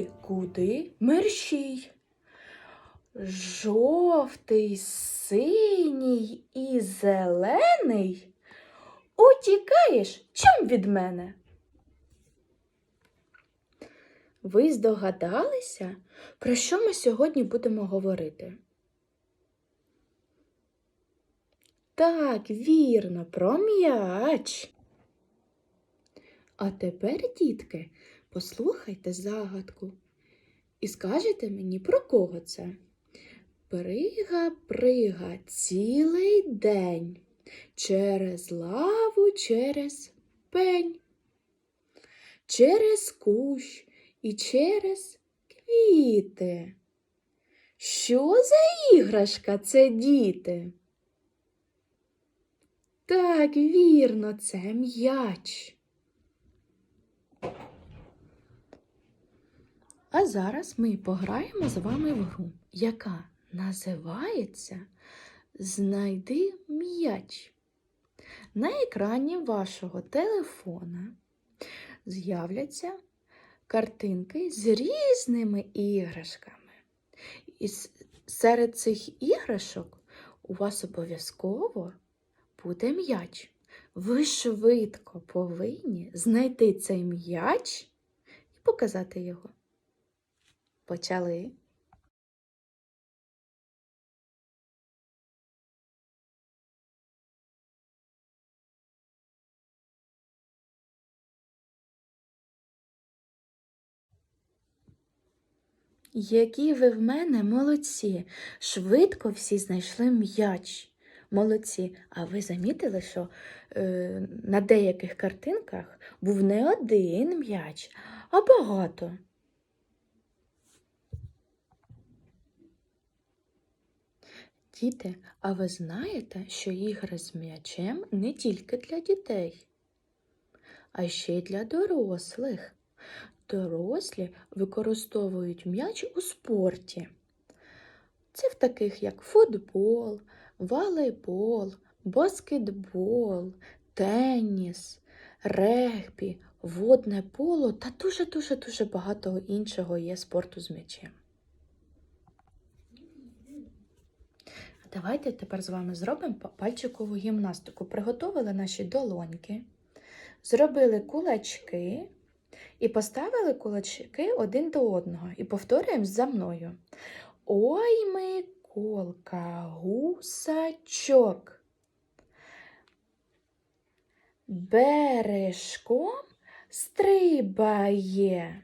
ти куди мерщій. Жовтий, синій і зелений. Утікаєш чом від мене? Ви здогадалися, про що ми сьогодні будемо говорити? Так, вірно, про м'яч. А тепер, дітки, послухайте загадку і скажете мені, про кого це? Прига, прига цілий день через лаву, через пень, через кущ і через квіти. Що за іграшка це діти? Так, вірно, це м'яч. А зараз ми пограємо з вами в гру, яка називається Знайди м'яч. На екрані вашого телефона з'являться картинки з різними іграшками. І серед цих іграшок у вас обов'язково буде м'яч. Ви швидко повинні знайти цей м'яч і показати його. Почали. Які ви в мене молодці! Швидко всі знайшли м'яч. Молодці. А ви замітили, що е, на деяких картинках був не один м'яч, а багато. Діти, а ви знаєте, що ігри з м'ячем не тільки для дітей, а ще й для дорослих. Дорослі використовують м'яч у спорті. Це в таких як футбол, волейбол, баскетбол, теніс, регбі, водне поло та дуже-дуже дуже багато іншого є спорту з м'ячем. Давайте тепер з вами зробимо пальчикову гімнастику. Приготовили наші долоньки, зробили кулачки і поставили кулачки один до одного. І повторюємо за мною. Ой, Миколка, гусачок. Бережком стрибає.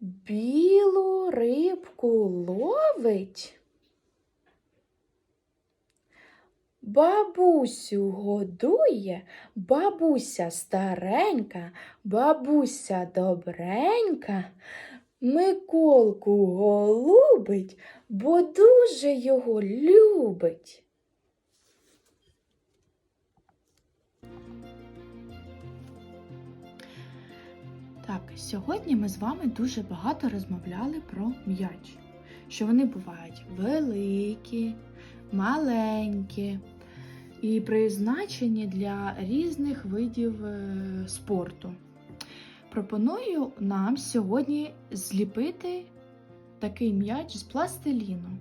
Білу рибку ловить. Бабусю годує, бабуся старенька, бабуся добренька, Миколку голубить, бо дуже його любить. Так, сьогодні ми з вами дуже багато розмовляли про м'яч, що вони бувають великі, маленькі і призначені для різних видів е, спорту. Пропоную нам сьогодні зліпити такий м'яч з пластиліну.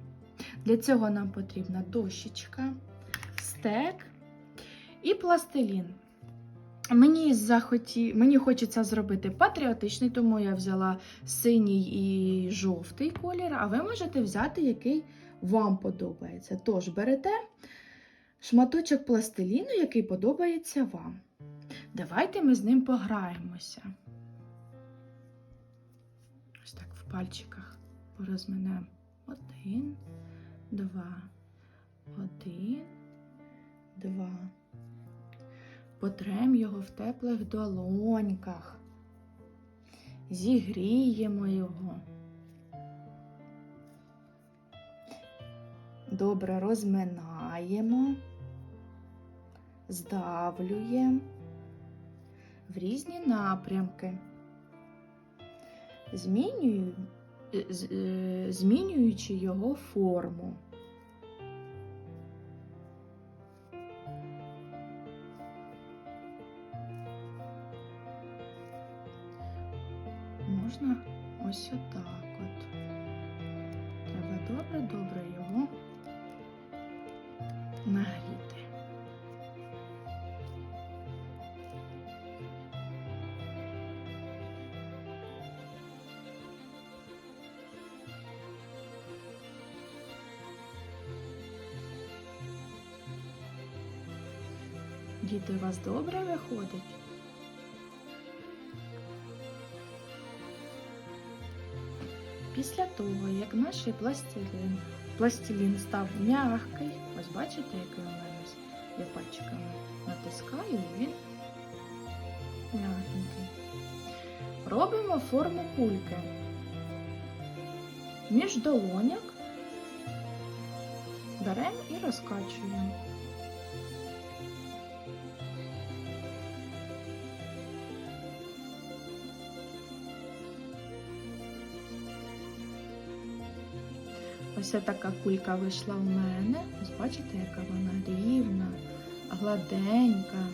Для цього нам потрібна дощечка, стек і пластилін. Мені, захоті... Мені хочеться зробити патріотичний, тому я взяла синій і жовтий колір, а ви можете взяти, який вам подобається. Тож берете шматочок пластиліну, який подобається вам. Давайте ми з ним пограємося. Ось так в пальчиках порозминемо. Один, два, один, два. Потрем його в теплих долоньках. Зігріємо його. добре розминаємо, здавлюємо в різні напрямки, е, змінюючи його форму. Діти, у вас добре виходить? Після того, як наш пластилін, пластилін став м'який, ось бачите, який у мене я пальчиками натискаю, і він м'ягенький. Робимо форму кульки. Між долоняк беремо і розкачуємо. Ось така кулька вийшла в мене. Ось бачите, яка вона рівна, гладенька.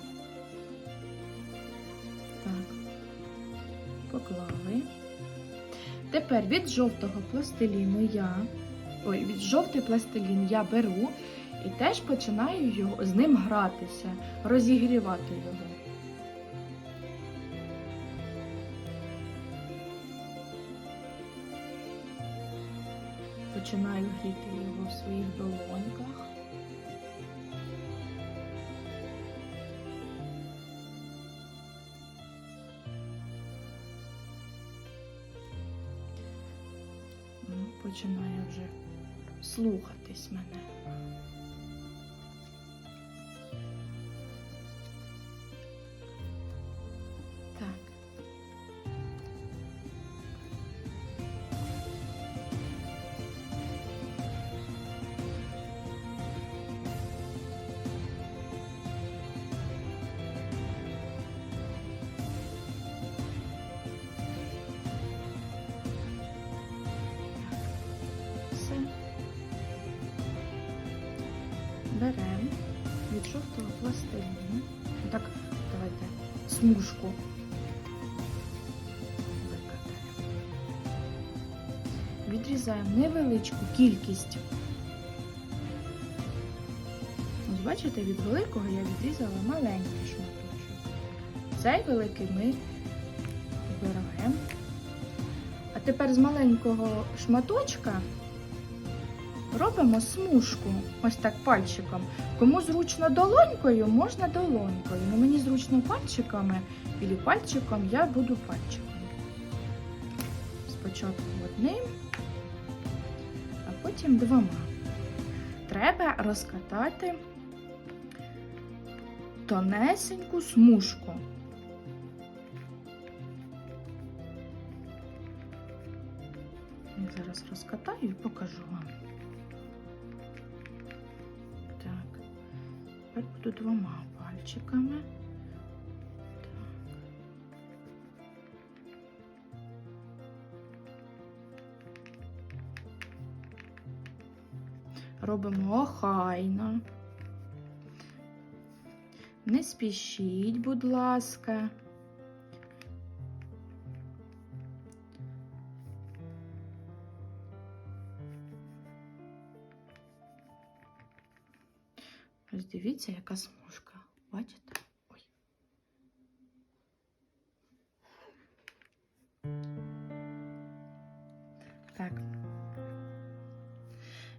Так, поклали. Тепер від жовтого пластиліну я, ой, від жовтий пластилін я беру і теж починаю його, з ним гратися, розігрівати його. Починаю гріти його в своїх долоньках. Ну, Починає вже слухатись мене. Смужку. Відрізаємо невеличку кількість. Ось бачите, від великого я відрізала маленький шматочок. Цей великий ми вибираємо. А тепер з маленького шматочка робимо смужку, ось так пальчиком. Кому зручно долонькою, можна долонькою. Ну мені зручно пальчиками, і пальчиком я буду пальчиком. Спочатку одним, а потім двома. Треба розкатати тонесеньку смужку. Зараз розкатаю і покажу вам. Тепер буду двома пальчиками. Робимо охайно. Не спішіть, будь ласка. Ось дивіться, яка смужка. Бачите? Ой. Так.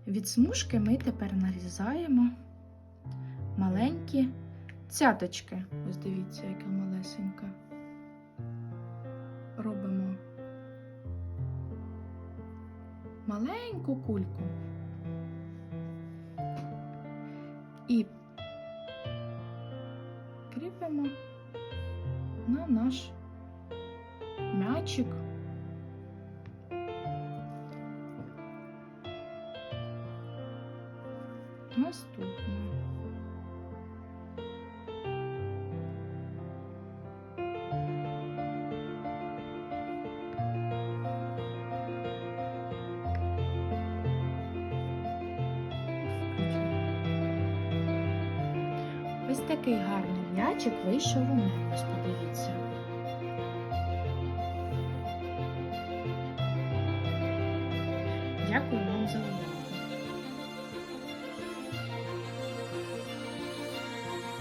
Від смужки ми тепер нарізаємо маленькі цяточки. Ось дивіться, яка малесенька. Робимо маленьку кульку. І кріпимо на наш м'ячик. Ось Такий гарний м'ячик вийшов у мене, подивіться.